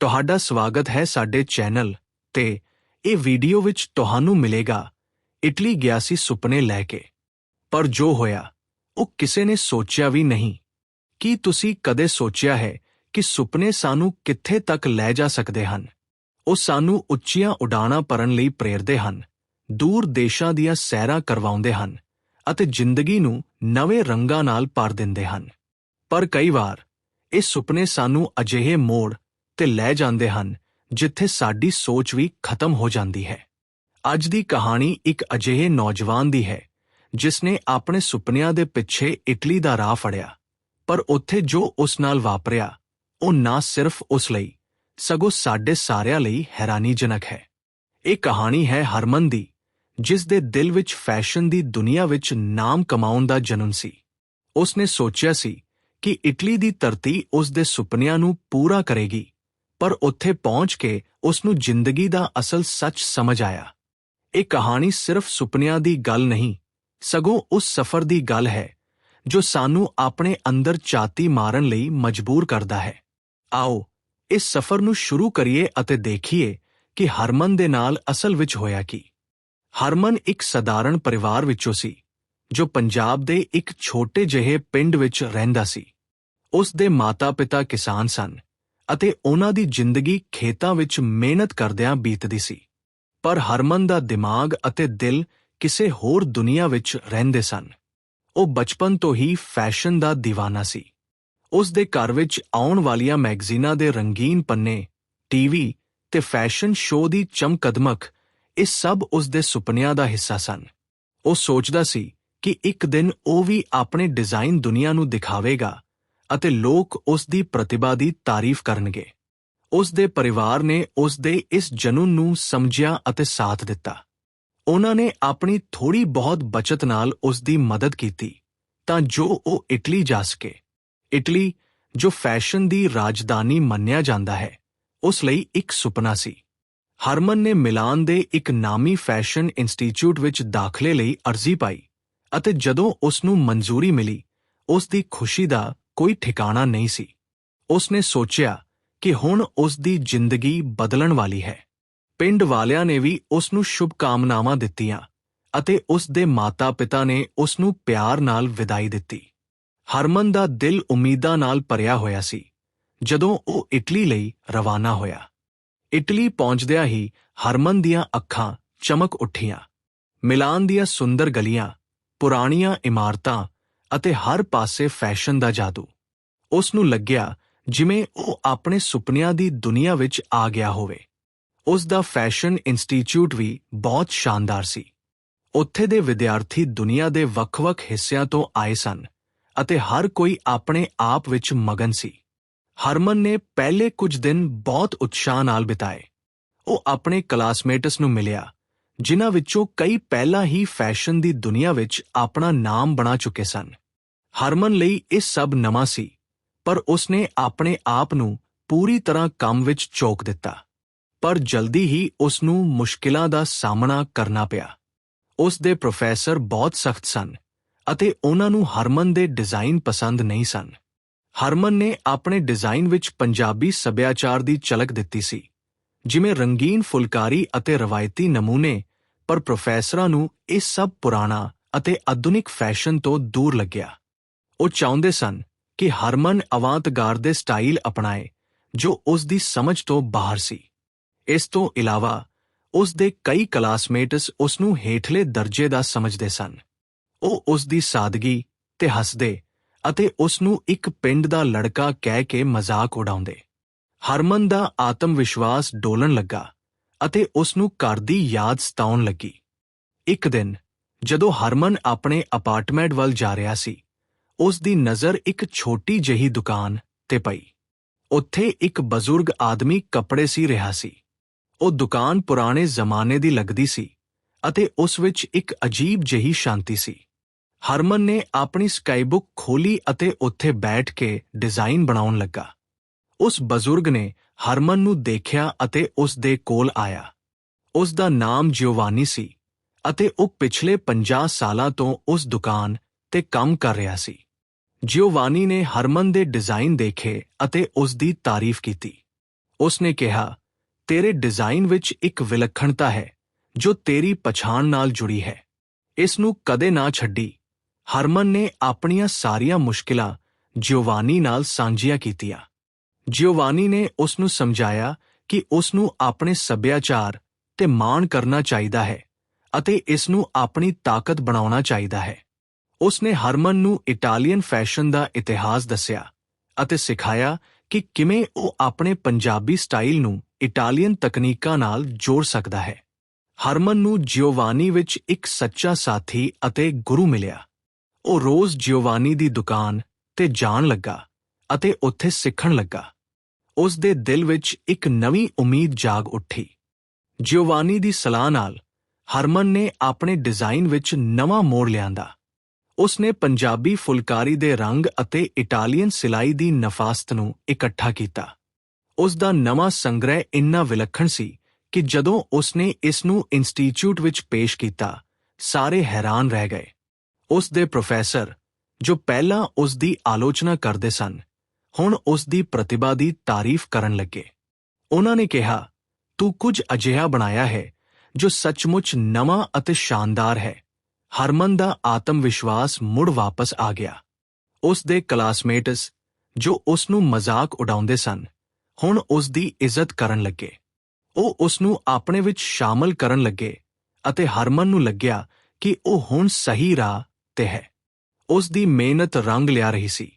ਤੁਹਾਡਾ ਸਵਾਗਤ ਹੈ ਸਾਡੇ ਚੈਨਲ ਤੇ ਇਹ ਵੀਡੀਓ ਵਿੱਚ ਤੁਹਾਨੂੰ ਮਿਲੇਗਾ। ਇਟਲੀ ਗਿਆ ਸੀ ਸੁਪਨੇ ਲੈ ਕੇ। ਪਰ ਜੋ ਹੋਇਆ, ਉਹ ਕਿਸੇ ਨੇ ਸੋਚਿਆ ਵੀ ਨਹੀਂ। ਕੀ ਤੁਸੀਂ ਕਦੇ ਸੋਚਿਆ ਹੈ ਕਿ ਸੁਪਨੇ ਸਾਨੂੰ ਕਿੱਥੇ ਤੱਕ ਲੈ ਜਾ ਸਕਦੇ ਹਨ? ਉਹ ਸਾਨੂੰ ਉੱਚੀਆਂ ਉਡਾਣਾਂ ਭਰਨ ਲਈ ਪ੍ਰੇਰਦੇ ਹਨ, ਦੂਰ ਦੇਸ਼ਾਂ ਦੀਆਂ ਸੈਰਾਂ ਕਰਵਾਉਂਦੇ ਹਨ ਅਤੇ ਜ਼ਿੰਦਗੀ ਨੂੰ ਨਵੇਂ ਰੰਗਾਂ ਨਾਲ ਭਰ ਦਿੰਦੇ ਹਨ। ਪਰ ਕਈ ਵਾਰ, ਇਹ ਸੁਪਨੇ ਸਾਨੂੰ ਅਜਿਹੇ ਮੋੜ ਤੇ ਲੈ ਜਾਂਦੇ ਹਨ, ਜਿੱਥੇ ਸਾਡੀ ਸੋਚ ਵੀ ਖਤਮ ਹੋ ਜਾਂਦੀ ਹੈ। ਅੱਜ ਦੀ ਕਹਾਣੀ ਇੱਕ ਅਜਿਹੇ ਨੌਜਵਾਨ ਦੀ ਹੈ ਜਿਸ ਨੇ ਆਪਣੇ ਸੁਪਨਿਆਂ ਦੇ ਪਿੱਛੇ ਇਟਲੀ ਦਾ ਰਾਹ ਫੜਿਆ, ਪਰ ਉੱਥੇ ਜੋ ਉਸ ਨਾਲ ਵਾਪਰਿਆ, ਉਹ ਨਾ ਸਿਰਫ ਉਸ ਲਈ, ਸਗੋਂ ਸਾਡੇ ਸਾਰਿਆਂ ਲਈ ਹੈਰਾਨੀਜਨਕ ਹੈ। ਇਹ ਕਹਾਣੀ ਹੈ ਹਰਮਨ ਦੀ, ਜਿਸ ਦੇ ਦਿਲ ਵਿੱਚ ਫੈਸ਼ਨ ਦੀ ਦੁਨੀਆ ਵਿੱਚ ਨਾਮ ਕਮਾਉਣ ਦਾ ਜਨਮ ਸੀ। ਉਸ ਨੇ ਸੋਚਿਆ ਸੀ ਕਿ ਇਟਲੀ ਦੀ ਧਰਤੀ ਉਸ ਦੇ ਸੁਪਨਿਆਂ ਨੂੰ ਪੂਰਾ ਕਰੇਗੀ ਪਰ ਉੱਥੇ ਪਹੁੰਚ ਕੇ ਉਸ ਨੂੰ ਜ਼ਿੰਦਗੀ ਦਾ ਅਸਲ ਸੱਚ ਸਮਝ ਆਇਆ। ਇਹ ਕਹਾਣੀ ਸਿਰਫ ਸੁਪਨਿਆਂ ਦੀ ਗੱਲ ਨਹੀਂ, ਸਗੋਂ ਉਸ ਸਫ਼ਰ ਦੀ ਗੱਲ ਹੈ, ਜੋ ਸਾਨੂੰ ਆਪਣੇ ਅੰਦਰ ਚਾਤੀ ਮਾਰਨ ਲਈ ਮਜਬੂਰ ਕਰਦਾ ਹੈ। ਆਓ, ਇਸ ਸਫ਼ਰ ਨੂੰ ਸ਼ੁਰੂ ਕਰੀਏ ਅਤੇ ਦੇਖੀਏ ਕਿ ਹਰਮਨ ਦੇ ਨਾਲ ਅਸਲ ਵਿੱਚ ਹੋਇਆ ਕੀ। ਹਰਮਨ ਇੱਕ ਸਧਾਰਨ ਪਰਿਵਾਰ ਵਿੱਚੋਂ ਸੀ, ਜੋ ਪੰਜਾਬ ਦੇ ਇੱਕ ਛੋਟੇ ਜਿਹੇ ਪਿੰਡ ਵਿੱਚ ਰਹਿੰਦਾ ਸੀ। ਉਸ ਦੇ ਮਾਤਾ-ਪਿਤਾ ਕਿਸਾਨ ਸਨ। ਅਤੇ ਉਹਨਾਂ ਦੀ ਜ਼ਿੰਦਗੀ ਖੇਤਾਂ ਵਿੱਚ ਮਿਹਨਤ ਕਰਦਿਆਂ ਬੀਤਦੀ ਸੀ। ਪਰ ਹਰਮਨ ਦਾ ਦਿਮਾਗ ਅਤੇ ਦਿਲ ਕਿਸੇ ਹੋਰ ਦੁਨੀਆ ਵਿੱਚ ਰਹਿੰਦੇ ਸਨ। ਉਹ ਬਚਪਨ ਤੋਂ ਹੀ ਫੈਸ਼ਨ ਦਾ دیਵਾਨਾ ਸੀ। ਉਸ ਦੇ ਘਰ ਵਿੱਚ ਆਉਣ ਵਾਲੀਆਂ ਮੈਗਜ਼ੀਨਾਂ ਦੇ ਰੰਗੀਨ ਪੰਨੇ ਟੀਵੀ ਤੇ ਫੈਸ਼ਨ ਸ਼ੋਅ ਦੀ ਚਮਕਦਮਕ, ਇਹ ਸਭ ਉਸ ਦੇ ਸੁਪਨਿਆਂ ਦਾ ਹਿੱਸਾ ਸਨ। ਉਹ ਸੋਚਦਾ ਸੀ ਕਿ ਇੱਕ ਦਿਨ ਉਹ ਵੀ ਆਪਣੇ ਡਿਜ਼ਾਈਨ ਦੁਨੀਆ ਨੂੰ ਦਿਖਾਵੇਗਾ। ਅਤੇ ਲੋਕ ਉਸ ਦੀ ਪ੍ਰਤਿਭਾ ਦੀ ਤਾਰੀਫ ਕਰਨਗੇ। ਉਸ ਦੇ ਪਰਿਵਾਰ ਨੇ ਉਸ ਦੇ ਇਸ ਜਨੂਨ ਨੂੰ ਸਮਝਿਆ ਅਤੇ ਸਾਥ ਦਿੱਤਾ। ਉਹਨਾਂ ਨੇ ਆਪਣੀ ਥੋੜੀ ਬਹੁਤ ਬਚਤ ਨਾਲ ਉਸ ਦੀ ਮਦਦ ਕੀਤੀ। ਤਾਂ ਜੋ ਉਹ ਇਟਲੀ ਜਾ ਸਕੇ। ਇਟਲੀ, ਜੋ ਫੈਸ਼ਨ ਦੀ ਰਾਜਧਾਨੀ ਮੰਨਿਆ ਜਾਂਦਾ ਹੈ, ਉਸ ਲਈ ਇੱਕ ਸੁਪਨਾ ਸੀ। ਹਰਮਨ ਨੇ ਮਿਲਾਨ ਦੇ ਇੱਕ ਨਾਮੀ ਫੈਸ਼ਨ ਇੰਸਟੀਚਿਊਟ ਵਿੱਚ ਦਾਖਲੇ ਲਈ ਅਰਜ਼ੀ ਪਾਈ ਅਤੇ ਜਦੋਂ ਉਸ ਨੂੰ ਮਨਜ਼ੂਰੀ ਮਿਲੀ, ਉਸ ਦੀ ਖੁਸ਼ੀ ਦਾ ਕੋਈ ਠਿਕਾਣਾ ਨਹੀਂ ਸੀ। ਉਸਨੇ ਸੋਚਿਆ ਕਿ ਹੁਣ ਉਸ ਦੀ ਜ਼ਿੰਦਗੀ ਬਦਲਣ ਵਾਲੀ ਹੈ। ਪਿੰਡ ਵਾਲਿਆਂ ਨੇ ਵੀ ਉਸ ਨੂੰ ਸ਼ੁਭ ਦਿੱਤੀਆਂ ਅਤੇ ਉਸ ਦੇ ਮਾਤਾ-ਪਿਤਾ ਨੇ ਉਸ ਨੂੰ ਪਿਆਰ ਨਾਲ ਵਿਦਾਈ ਦਿੱਤੀ। ਹਰਮਨ ਦਾ ਦਿਲ ਉਮੀਦਾਂ ਨਾਲ ਭਰਿਆ ਹੋਇਆ ਸੀ, ਜਦੋਂ ਉਹ ਇਟਲੀ ਲਈ ਰਵਾਨਾ ਹੋਇਆ। ਇਟਲੀ ਪਹੁੰਚਦਿਆਂ ਹੀ ਹਰਮਨ ਦੀਆਂ ਅੱਖਾਂ ਚਮਕ ਉੱਠੀਆਂ। ਮਿਲਾਨ ਦੀਆਂ ਸੁੰਦਰ ਗਲੀਆਂ, ਪੁਰਾਣੀਆਂ ਇਮਾਰਤਾਂ ਅਤੇ ਹਰ ਪਾਸੇ ਫੈਸ਼ਨ ਦਾ ਜਾਦੂ। ਉਸ ਨੂੰ ਲੱਗਿਆ ਜਿਵੇਂ ਉਹ ਆਪਣੇ ਸੁਪਨਿਆਂ ਦੀ ਦੁਨੀਆ ਵਿੱਚ ਆ ਗਿਆ ਹੋਵੇ। ਉਸ ਦਾ ਫੈਸ਼ਨ ਇੰਸਟੀਚਿਊਟ ਵੀ ਬਹੁਤ ਸ਼ਾਨਦਾਰ ਸੀ। ਉੱਥੇ ਦੇ ਵਿਦਿਆਰਥੀ ਦੁਨੀਆ ਦੇ ਵੱਖ-ਵੱਖ ਹਿੱਸਿਆਂ ਤੋਂ ਆਏ ਸਨ ਅਤੇ ਹਰ ਕੋਈ ਆਪਣੇ ਆਪ ਵਿੱਚ ਮਗਨ ਸੀ। ਹਰਮਨ ਨੇ ਪਹਿਲੇ ਕੁਝ ਦਿਨ ਬਹੁਤ ਉਤਸ਼ਾਹ ਨਾਲ ਬਿਤਾਏ। ਉਹ ਆਪਣੇ ਕਲਾਸਮੇਟਸ ਨੂੰ ਮਿਲਿਆ ਜਿਨ੍ਹਾਂ ਵਿੱਚੋਂ ਕਈ ਪਹਿਲਾਂ ਹੀ ਫੈਸ਼ਨ ਦੀ ਦੁਨੀਆ ਵਿੱਚ ਆਪਣਾ ਨਾਮ ਬਣਾ ਚੁੱਕੇ ਸਨ। ਹਰਮਨ ਲਈ ਇਹ ਸਭ ਨਵਾਂ ਸੀ, ਪਰ ਉਸਨੇ ਆਪਣੇ ਆਪ ਨੂੰ ਪੂਰੀ ਤਰ੍ਹਾਂ ਕੰਮ ਵਿੱਚ ਝੋਕ ਦਿੱਤਾ। ਪਰ ਜਲਦੀ ਹੀ ਉਸ ਨੂੰ ਮੁਸ਼ਕਿਲਾਂ ਦਾ ਸਾਹਮਣਾ ਕਰਨਾ ਪਿਆ। ਉਸ ਦੇ ਪ੍ਰੋਫੈਸਰ ਬਹੁਤ ਸਖਤ ਸਨ ਅਤੇ ਉਹਨਾਂ ਨੂੰ ਹਰਮਨ ਦੇ ਡਿਜ਼ਾਈਨ ਪਸੰਦ ਨਹੀਂ ਸਨ। ਹਰਮਨ ਨੇ ਆਪਣੇ ਡਿਜ਼ਾਈਨ ਵਿੱਚ ਪੰਜਾਬੀ ਸੱਭਿਆਚਾਰ ਦੀ ਝਲਕ ਦਿੱਤੀ ਸੀ। ਜਿਵੇਂ ਰੰਗੀਨ ਫੁਲਕਾਰੀ ਅਤੇ ਰਵਾਇਤੀ ਨਮੂਨੇ, ਪਰ ਪ੍ਰੋਫੈਸਰਾਂ ਨੂੰ ਇਹ ਸਭ ਪੁਰਾਣਾ ਅਤੇ ਆਧੁਨਿਕ ਫੈਸ਼ਨ ਤੋਂ ਦੂਰ ਲੱਗਿਆ। ਉਹ ਚਾਹੁੰਦੇ ਸਨ ਕਿ ਹਰਮਨ ਅਵਾਂਤਗਾਰ ਦੇ ਸਟਾਈਲ ਅਪਣਾਏ, ਜੋ ਉਸ ਦੀ ਸਮਝ ਤੋਂ ਬਾਹਰ ਸੀ। ਇਸ ਤੋਂ ਇਲਾਵਾ, ਉਸ ਦੇ ਕਈ ਕਲਾਸਮੇਟਸ ਉਸ ਨੂੰ ਹੇਠਲੇ ਦਰਜੇ ਦਾ ਸਮਝਦੇ ਸਨ। ਉਹ ਉਸ ਦੀ ਸਾਦਗੀ ਤੇ ਹੱਸਦੇ ਅਤੇ ਉਸ ਨੂੰ ਇੱਕ ਪਿੰਡ ਦਾ ਲੜਕਾ ਕਹਿ ਕੇ ਮਜ਼ਾਕ ਉਡਾਉਂਦੇ। ਹਰਮਨ ਦਾ ਆਤਮ ਵਿਸ਼ਵਾਸ ਡੋਲਣ ਲੱਗਾ ਅਤੇ ਉਸ ਨੂੰ ਘਰ ਦੀ ਯਾਦ ਸਤਾਉਣ ਲੱਗੀ। ਇੱਕ ਦਿਨ, ਜਦੋਂ ਹਰਮਨ ਆਪਣੇ ਅਪਾਰਟਮੈਂਟ ਵੱਲ ਜਾ ਰਿਹਾ ਸੀ, ਉਸ ਦੀ ਨਜ਼ਰ ਇੱਕ ਛੋਟੀ ਜਿਹੀ ਦੁਕਾਨ ਤੇ ਪਈ। ਉੱਥੇ ਇੱਕ ਬਜ਼ੁਰਗ ਆਦਮੀ ਕੱਪੜੇ ਸੀ ਰਿਹਾ ਸੀ। ਉਹ ਦੁਕਾਨ ਪੁਰਾਣੇ ਜ਼ਮਾਨੇ ਦੀ ਲੱਗਦੀ ਸੀ ਅਤੇ ਉਸ ਵਿੱਚ ਇੱਕ ਅਜੀਬ ਜਿਹੀ ਸ਼ਾਂਤੀ ਸੀ। ਹਰਮਨ ਨੇ ਆਪਣੀ ਸਕਾਈਬੁੱਕ ਖੋਲੀ ਅਤੇ ਉੱਥੇ ਬੈਠ ਕੇ ਡਿਜ਼ਾਈਨ ਬਣਾਉਣ ਲੱਗਾ। ਉਸ ਬਜ਼ੁਰਗ ਨੇ ਹਰਮਨ ਨੂੰ ਦੇਖਿਆ ਅਤੇ ਉਸ ਦੇ ਕੋਲ ਆਇਆ। ਉਸ ਦਾ ਨਾਮ ਜਿਓਵਾਨੀ ਸੀ ਅਤੇ ਉਹ ਪਿਛਲੇ 50 ਸਾਲਾਂ ਤੋਂ ਉਸ ਦੁਕਾਨ ਤੇ ਕੰਮ ਕਰ ਰਿਹਾ ਸੀ। ਜਿਓਵਾਨੀ ਨੇ ਹਰਮਨ ਦੇ ਡਿਜ਼ਾਈਨ ਦੇਖੇ ਅਤੇ ਉਸ ਦੀ ਤਾਰੀਫ ਕੀਤੀ। ਉਸ ਨੇ ਕਿਹਾ, ਤੇਰੇ ਡਿਜ਼ਾਈਨ ਵਿੱਚ ਇੱਕ ਵਿਲੱਖਣਤਾ ਹੈ ਜੋ ਤੇਰੀ ਪਛਾਣ ਨਾਲ ਜੁੜੀ ਹੈ। ਇਸ ਨੂੰ ਕਦੇ ਨਾ ਛੱਡੀ। ਹਰਮਨ ਨੇ ਆਪਣੀਆਂ ਸਾਰੀਆਂ ਮੁਸ਼ਕਿਲਾਂ ਜਿਓਵਾਨੀ ਨਾਲ ਸਾਂਝੀਆਂ ਕੀਤੀਆਂ। ਜਿਓਵਾਨੀ ਨੇ ਉਸ ਨੂੰ ਸਮਝਾਇਆ ਕਿ ਉਸ ਨੂੰ ਆਪਣੇ ਸੱਭਿਆਚਾਰ ਤੇ ਮਾਣ ਕਰਨਾ ਚਾਹੀਦਾ ਹੈ ਅਤੇ ਇਸ ਨੂੰ ਆਪਣੀ ਤਾਕਤ ਬਣਾਉਣਾ ਚਾਹੀਦਾ ਹੈ। ਉਸ ਨੇ ਹਰਮਨ ਨੂੰ ਇਟਾਲੀਅਨ ਫੈਸ਼ਨ ਦਾ ਇਤਿਹਾਸ ਦੱਸਿਆ ਅਤੇ ਸਿਖਾਇਆ ਕਿ ਕਿਵੇਂ ਉਹ ਆਪਣੇ ਪੰਜਾਬੀ ਸਟਾਈਲ ਨੂੰ ਇਟਾਲੀਅਨ ਤਕਨੀਕਾਂ ਨਾਲ ਜੋੜ ਸਕਦਾ ਹੈ। ਹਰਮਨ ਨੂੰ ਜਿਓਵਾਨੀ ਵਿੱਚ ਇੱਕ ਸੱਚਾ ਸਾਥੀ ਅਤੇ ਗੁਰੂ ਮਿਲਿਆ। ਉਹ ਰੋਜ਼ ਜਿਓਵਾਨੀ ਦੀ ਦੁਕਾਨ ਤੇ ਜਾਣ ਲੱਗਾ ਅਤੇ ਉੱਥੇ ਸਿੱਖਣ ਲੱਗਾ। ਉਸ ਦੇ ਦਿਲ ਵਿੱਚ ਇੱਕ ਨਵੀਂ ਉਮੀਦ ਜਾਗ ਉੱਠੀ। ਜਿਓਵਾਨੀ ਦੀ ਸਲਾਹ ਨਾਲ ਹਰਮਨ ਨੇ ਆਪਣੇ ਡਿਜ਼ਾਈਨ ਵਿੱਚ ਨਵਾਂ ਮੋੜ ਲਿਆਂਦਾ। ਉਸਨੇ ਪੰਜਾਬੀ ਫੁਲਕਾਰੀ ਦੇ ਰੰਗ ਅਤੇ ਇਟਾਲੀਅਨ ਸਿਲਾਈ ਦੀ ਨਫਾਸਤ ਨੂੰ ਇਕੱਠਾ ਕੀਤਾ। ਉਸ ਦਾ ਨਵਾਂ ਸੰਗ੍ਰਹਿ ਇੰਨਾ ਵਿਲੱਖਣ ਸੀ ਕਿ ਜਦੋਂ ਉਸਨੇ ਇਸ ਨੂੰ ਇੰਸਟੀਚਿਊਟ ਵਿੱਚ ਪੇਸ਼ ਕੀਤਾ, ਸਾਰੇ ਹੈਰਾਨ ਰਹਿ ਗਏ। ਉਸ ਦੇ ਪ੍ਰੋਫੈਸਰ, ਜੋ ਪਹਿਲਾਂ ਉਸ ਦੀ ਆਲੋਚਨਾ ਕਰਦੇ ਸਨ ਹੁਣ ਉਸ ਦੀ ਪ੍ਰਤਿਭਾ ਦੀ ਤਾਰੀਫ ਕਰਨ ਲੱਗੇ। ਉਹਨਾਂ ਨੇ ਕਿਹਾ, ਤੂੰ ਕੁਝ ਅਜਿਹਾ ਬਣਾਇਆ ਹੈ ਜੋ ਸੱਚਮੁੱਚ ਨਵਾਂ ਅਤੇ ਸ਼ਾਨਦਾਰ ਹੈ। ਹਰਮਨ ਦਾ ਆਤਮ ਵਿਸ਼ਵਾਸ ਮੁੜ ਵਾਪਸ ਆ ਗਿਆ। ਉਸ ਦੇ ਕਲਾਸਮੇਟਸ ਜੋ ਉਸ ਨੂੰ ਮਜ਼ਾਕ ਉਡਾਉਂਦੇ ਸਨ, ਹੁਣ ਉਸ ਦੀ ਇੱਜ਼ਤ ਕਰਨ ਲੱਗੇ। ਉਹ ਉਸ ਨੂੰ ਆਪਣੇ ਵਿੱਚ ਸ਼ਾਮਲ ਕਰਨ ਲੱਗੇ ਅਤੇ ਹਰਮਨ ਨੂੰ ਲੱਗਿਆ ਕਿ ਉਹ ਹੁਣ ਸਹੀ ਰਾਹ ਤੇ ਹੈ। ਉਸ ਦੀ ਮਿਹਨਤ ਰੰਗ ਲਿਆ ਰਹੀ ਸੀ।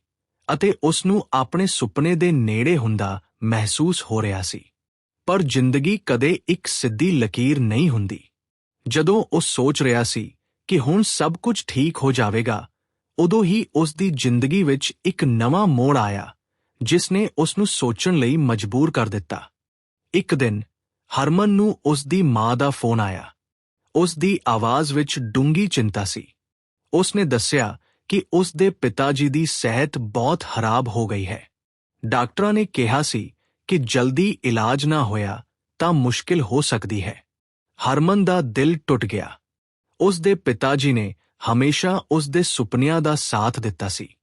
ਅਤੇ ਉਸ ਨੂੰ ਆਪਣੇ ਸੁਪਨੇ ਦੇ ਨੇੜੇ ਹੁੰਦਾ ਮਹਿਸੂਸ ਹੋ ਰਿਹਾ ਸੀ। ਪਰ ਜ਼ਿੰਦਗੀ ਕਦੇ ਇੱਕ ਸਿੱਧੀ ਲਕੀਰ ਨਹੀਂ ਹੁੰਦੀ। ਜਦੋਂ ਉਹ ਸੋਚ ਰਿਹਾ ਸੀ ਕਿ ਹੁਣ ਸਭ ਕੁਝ ਠੀਕ ਹੋ ਜਾਵੇਗਾ, ਉਦੋਂ ਹੀ ਉਸ ਦੀ ਜ਼ਿੰਦਗੀ ਵਿੱਚ ਇੱਕ ਨਵਾਂ ਮੋੜ ਆਇਆ ਜਿਸ ਨੇ ਉਸ ਨੂੰ ਸੋਚਣ ਲਈ ਮਜਬੂਰ ਕਰ ਦਿੱਤਾ। ਇੱਕ ਦਿਨ, ਹਰਮਨ ਨੂੰ ਉਸ ਦੀ ਮਾਂ ਦਾ ਫੋਨ ਆਇਆ। ਉਸ ਦੀ ਆਵਾਜ਼ ਵਿੱਚ ਡੂੰਗੀ ਚਿੰਤਾ ਸੀ। ਉਸ ਨੇ ਦੱਸਿਆ ਕਿ ਉਸ ਦੇ ਪਿਤਾ ਜੀ ਦੀ ਸਿਹਤ ਬਹੁਤ ਖਰਾਬ ਹੋ ਗਈ ਹੈ। ਡਾਕਟਰਾਂ ਨੇ ਕਿਹਾ ਸੀ ਕਿ ਜਲਦੀ ਇਲਾਜ ਨਾ ਹੋਇਆ ਤਾਂ ਮੁਸ਼ਕਿਲ ਹੋ ਸਕਦੀ ਹੈ। ਹਰਮਨ ਦਾ ਦਿਲ ਟੁੱਟ ਗਿਆ। ਉਸ ਦੇ ਪਿਤਾ ਜੀ ਨੇ ਹਮੇਸ਼ਾ ਉਸ ਦੇ ਸੁਪਨਿਆਂ ਦਾ ਸਾਥ ਦਿੱਤਾ ਸੀ।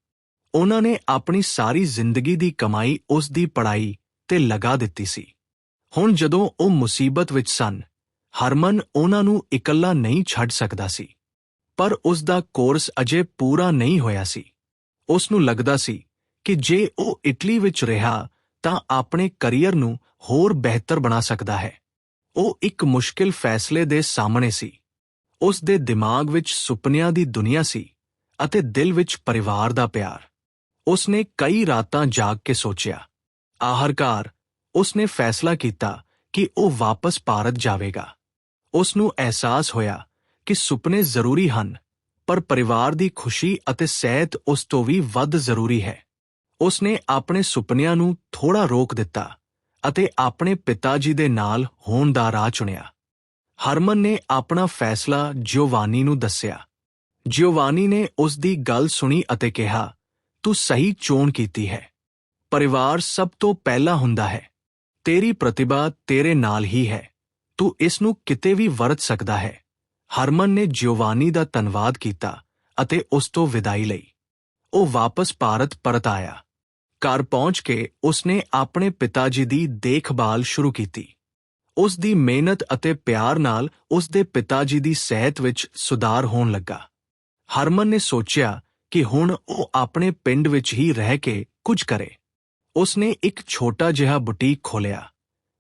ਉਹਨਾਂ ਨੇ ਆਪਣੀ ਸਾਰੀ ਜ਼ਿੰਦਗੀ ਦੀ ਕਮਾਈ ਉਸ ਦੀ ਪੜ੍ਹਾਈ ਤੇ ਲਗਾ ਦਿੱਤੀ ਸੀ। ਹੁਣ ਜਦੋਂ ਉਹ ਮੁਸੀਬਤ ਵਿੱਚ ਸਨ, ਹਰਮਨ ਉਹਨਾਂ ਨੂੰ ਇਕੱਲਾ ਨਹੀਂ ਛੱਡ ਸਕਦਾ ਸੀ। ਪਰ ਉਸ ਦਾ ਕੋਰਸ ਅਜੇ ਪੂਰਾ ਨਹੀਂ ਹੋਇਆ ਸੀ। ਉਸ ਨੂੰ ਲੱਗਦਾ ਸੀ ਕਿ ਜੇ ਉਹ ਇਟਲੀ ਵਿੱਚ ਰਿਹਾ, ਤਾਂ ਆਪਣੇ ਕੈਰੀਅਰ ਨੂੰ ਹੋਰ ਬਿਹਤਰ ਬਣਾ ਸਕਦਾ ਹੈ। ਉਹ ਇੱਕ ਮੁਸ਼ਕਿਲ ਫੈਸਲੇ ਦੇ ਸਾਹਮਣੇ ਸੀ। ਉਸ ਦੇ ਦਿਮਾਗ ਵਿੱਚ ਸੁਪਨਿਆਂ ਦੀ ਦੁਨੀਆ ਸੀ ਅਤੇ ਦਿਲ ਵਿੱਚ ਪਰਿਵਾਰ ਦਾ ਪਿਆਰ। ਉਸ ਨੇ ਕਈ ਰਾਤਾਂ ਜਾਗ ਕੇ ਸੋਚਿਆ। ਆਖਰਕਾਰ ਉਸ ਨੇ ਫੈਸਲਾ ਕੀਤਾ ਕਿ ਉਹ ਵਾਪਸ ਭਾਰਤ ਜਾਵੇਗਾ। ਉਸ ਨੂੰ ਅਹਿਸਾਸ ਹੋਇਆ ਕਿ ਸੁਪਨੇ ਜ਼ਰੂਰੀ ਹਨ, ਪਰ ਪਰਿਵਾਰ ਦੀ ਖੁਸ਼ੀ ਅਤੇ ਸਿਹਤ ਉਸ ਤੋਂ ਵੀ ਵੱਧ ਜ਼ਰੂਰੀ ਹੈ। ਉਸ ਨੇ ਆਪਣੇ ਸੁਪਨਿਆਂ ਨੂੰ ਥੋੜਾ ਰੋਕ ਦਿੱਤਾ ਅਤੇ ਆਪਣੇ ਪਿਤਾ ਜੀ ਦੇ ਨਾਲ ਹੋਣ ਦਾ ਰਾਹ ਚੁਣਿਆ। ਹਰਮਨ ਨੇ ਆਪਣਾ ਫੈਸਲਾ ਜਿਓਵਾਨੀ ਨੂੰ ਦੱਸਿਆ। ਜਿਓਵਾਨੀ ਨੇ ਉਸ ਦੀ ਗੱਲ ਸੁਣੀ ਅਤੇ ਕਿਹਾ, ਤੂੰ ਸਹੀ ਚੋਣ ਕੀਤੀ ਹੈ। ਪਰਿਵਾਰ ਸਭ ਤੋਂ ਪਹਿਲਾਂ ਹੁੰਦਾ ਹੈ। ਤੇਰੀ ਪ੍ਰਤਿਭਾ ਤੇਰੇ ਨਾਲ ਹੀ ਹੈ। ਤੂੰ ਇਸ ਨੂੰ ਕਿਤੇ ਵੀ ਵਰਤ ਸਕਦਾ ਹੈ। ਹਰਮਨ ਨੇ ਜਿਓਵਾਨੀ ਦਾ ਧੰਨਵਾਦ ਕੀਤਾ ਅਤੇ ਉਸ ਤੋਂ ਵਿਦਾਈ ਲਈ। ਉਹ ਵਾਪਸ ਭਾਰਤ ਪਰਤ ਆਇਆ। ਘਰ ਪਹੁੰਚ ਕੇ ਉਸਨੇ ਆਪਣੇ ਪਿਤਾ ਜੀ ਦੀ ਦੇਖਭਾਲ ਸ਼ੁਰੂ ਕੀਤੀ। ਉਸ ਦੀ ਮਿਹਨਤ ਅਤੇ ਪਿਆਰ ਨਾਲ ਉਸ ਦੇ ਪਿਤਾ ਜੀ ਦੀ ਸਿਹਤ ਵਿੱਚ ਸੁਧਾਰ ਹੋਣ ਲੱਗਾ। ਹਰਮਨ ਨੇ ਸੋਚਿਆ ਕਿ ਹੁਣ ਉਹ ਆਪਣੇ ਪਿੰਡ ਵਿੱਚ ਹੀ ਰਹਿ ਕੇ ਕੁਝ ਕਰੇ। ਉਸਨੇ ਇੱਕ ਛੋਟਾ ਜਿਹਾ ਬੁਟੀਕ ਖੋਲ੍ਹਿਆ।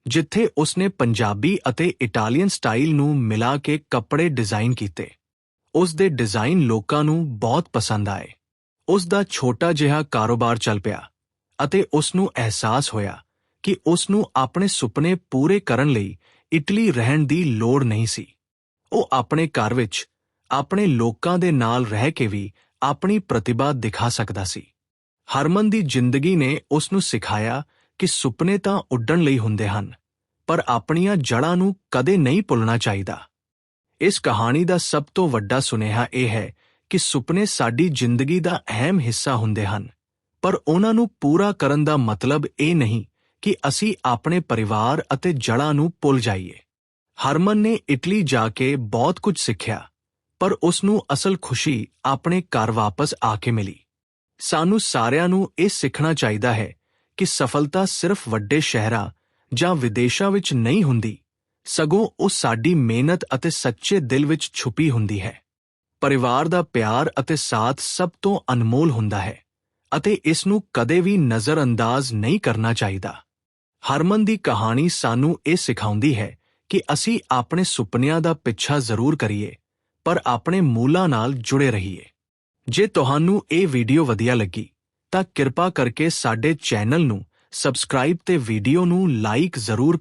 ਜਿੱਥੇ ਉਸਨੇ ਪੰਜਾਬੀ ਅਤੇ ਇਟਾਲੀਅਨ ਸਟਾਈਲ ਨੂੰ ਮਿਲਾ ਕੇ ਕੱਪੜੇ ਡਿਜ਼ਾਈਨ ਕੀਤੇ। ਉਸ ਦੇ ਡਿਜ਼ਾਈਨ ਲੋਕਾਂ ਨੂੰ ਬਹੁਤ ਪਸੰਦ ਆਏ। ਉਸ ਦਾ ਛੋਟਾ ਜਿਹਾ ਕਾਰੋਬਾਰ ਚੱਲ ਪਿਆ ਅਤੇ ਉਸ ਨੂੰ ਅਹਿਸਾਸ ਹੋਇਆ ਕਿ ਉਸ ਨੂੰ ਆਪਣੇ ਸੁਪਨੇ ਪੂਰੇ ਕਰਨ ਲਈ ਇਟਲੀ ਰਹਿਣ ਦੀ ਲੋੜ ਨਹੀਂ ਸੀ। ਉਹ ਆਪਣੇ ਘਰ ਵਿੱਚ, ਆਪਣੇ ਲੋਕਾਂ ਦੇ ਨਾਲ ਰਹਿ ਕੇ ਵੀ ਆਪਣੀ ਪ੍ਰਤਿਭਾ ਦਿਖਾ ਸਕਦਾ ਸੀ। ਹਰਮਨ ਦੀ ਜ਼ਿੰਦਗੀ ਨੇ ਉਸ ਨੂੰ ਸਿਖਾਇਆ ਕਿ ਸੁਪਨੇ ਤਾਂ ਉੱਡਣ ਲਈ ਹੁੰਦੇ ਹਨ, ਪਰ ਆਪਣੀਆਂ ਜੜਾਂ ਨੂੰ ਕਦੇ ਨਹੀਂ ਭੁੱਲਣਾ ਚਾਹੀਦਾ। ਇਸ ਕਹਾਣੀ ਦਾ ਸਭ ਤੋਂ ਵੱਡਾ ਸੁਨੇਹਾ ਇਹ ਹੈ ਕਿ ਸੁਪਨੇ ਸਾਡੀ ਜ਼ਿੰਦਗੀ ਦਾ ਅਹਿਮ ਹਿੱਸਾ ਹੁੰਦੇ ਹਨ, ਪਰ ਉਹਨਾਂ ਨੂੰ ਪੂਰਾ ਕਰਨ ਦਾ ਮਤਲਬ ਇਹ ਨਹੀਂ ਕਿ ਅਸੀਂ ਆਪਣੇ ਪਰਿਵਾਰ ਅਤੇ ਜੜਾਂ ਨੂੰ ਭੁੱਲ ਜਾਈਏ। ਹਰਮਨ ਨੇ ਇਟਲੀ ਜਾ ਕੇ ਬਹੁਤ ਕੁਝ ਸਿੱਖਿਆ, ਪਰ ਉਸ ਨੂੰ ਅਸਲ ਖੁਸ਼ੀ ਆਪਣੇ ਘਰ ਵਾਪਸ ਆ ਕੇ ਮਿਲੀ। ਸਾਨੂੰ ਸਾਰਿਆਂ ਨੂੰ ਇਹ ਸਿੱਖਣਾ ਚਾਹੀਦਾ ਹੈ ਕਿ ਸਫਲਤਾ ਸਿਰਫ ਵੱਡੇ ਸ਼ਹਿਰਾਂ ਜਾਂ ਵਿਦੇਸ਼ਾਂ ਵਿੱਚ ਨਹੀਂ ਹੁੰਦੀ, ਸਗੋਂ ਉਹ ਸਾਡੀ ਮਿਹਨਤ ਅਤੇ ਸੱਚੇ ਦਿਲ ਵਿੱਚ ਛੁਪੀ ਹੁੰਦੀ ਹੈ। ਪਰਿਵਾਰ ਦਾ ਪਿਆਰ ਅਤੇ ਸਾਥ ਸਭ ਤੋਂ ਅਨਮੋਲ ਹੁੰਦਾ ਹੈ ਅਤੇ ਇਸ ਨੂੰ ਕਦੇ ਵੀ ਨਜ਼ਰਅੰਦਾਜ਼ ਨਹੀਂ ਕਰਨਾ ਚਾਹੀਦਾ। ਹਰਮਨ ਦੀ ਕਹਾਣੀ ਸਾਨੂੰ ਇਹ ਸਿਖਾਉਂਦੀ ਹੈ ਕਿ ਅਸੀਂ ਆਪਣੇ ਸੁਪਨਿਆਂ ਦਾ ਪਿੱਛਾ ਜ਼ਰੂਰ ਕਰੀਏ, ਪਰ ਆਪਣੇ ਮੂਲਾਂ ਨਾਲ ਜੁੜੇ ਰਹੀਏ। ਜੇ ਤੁਹਾਨੂੰ ਇਹ ਵੀਡੀਓ ਵਧੀਆ ਲੱਗੀ ਤਾਂ ਕਿਰਪਾ ਕਰਕੇ ਸਾਡੇ ਚੈਨਲ ਨੂੰ ਸਬਸਕ੍ਰਾਈਬ ਤੇ ਵੀਡੀਓ ਨੂੰ ਲਾਈਕ ਜ਼ਰੂਰ